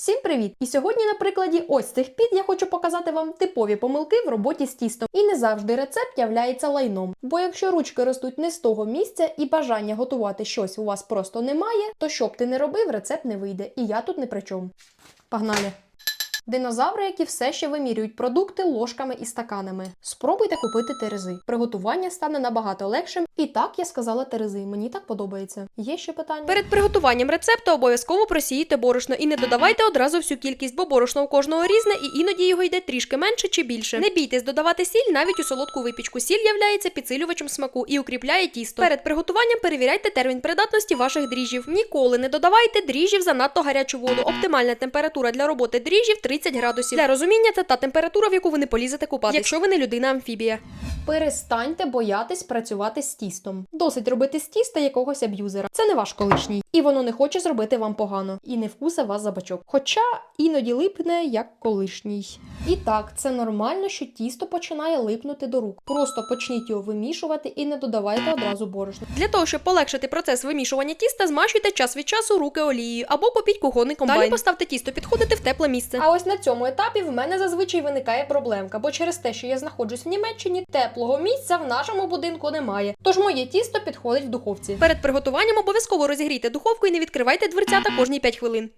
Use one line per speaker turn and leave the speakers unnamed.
Всім привіт! І сьогодні на прикладі ось цих під я хочу показати вам типові помилки в роботі з тістом. І не завжди рецепт являється лайном. Бо якщо ручки ростуть не з того місця і бажання готувати щось у вас просто немає, то що б ти не робив, рецепт не вийде. І я тут не при чому. Погнали! Динозаври, які все ще вимірюють продукти ложками і стаканами. Спробуйте купити терези. Приготування стане набагато легшим. І так я сказала терези. Мені так подобається. Є ще питання?
Перед приготуванням рецепту обов'язково просіїте борошно і не додавайте одразу всю кількість, бо борошно у кожного різне і іноді його йде трішки менше чи більше. Не бійтесь додавати сіль навіть у солодку випічку. Сіль являється підсилювачем смаку і укріпляє тісто. Перед приготуванням перевіряйте термін придатності ваших дріжджів. Ніколи не додавайте дріжджів за надто гарячу воду. Оптимальна температура для роботи дріжджів 30 градусів. Для розуміння це та температура, в яку ви не полізете купатись, якщо ви не людина амфібія.
Перестаньте боятись працювати з тістом. Досить робити з тіста якогось аб'юзера. Це не ваш колишній, і воно не хоче зробити вам погано і не вкусе вас за бачок. Хоча іноді липне як колишній. І так, це нормально, що тісто починає липнути до рук. Просто почніть його вимішувати і не додавайте одразу борошна.
Для того, щоб полегшити процес вимішування тіста, змащуйте час від часу руки олією або купіть кухонний комбайн. Далі поставте тісто підходити в тепле місце.
А ось на цьому етапі в мене зазвичай виникає проблемка, бо через те, що я знаходжусь в Німеччині, теплого місця в нашому будинку немає. Тож моє тісто підходить в духовці.
Перед приготуванням обов'язково розігрійте духовку і не відкривайте дверцята кожні 5 хвилин.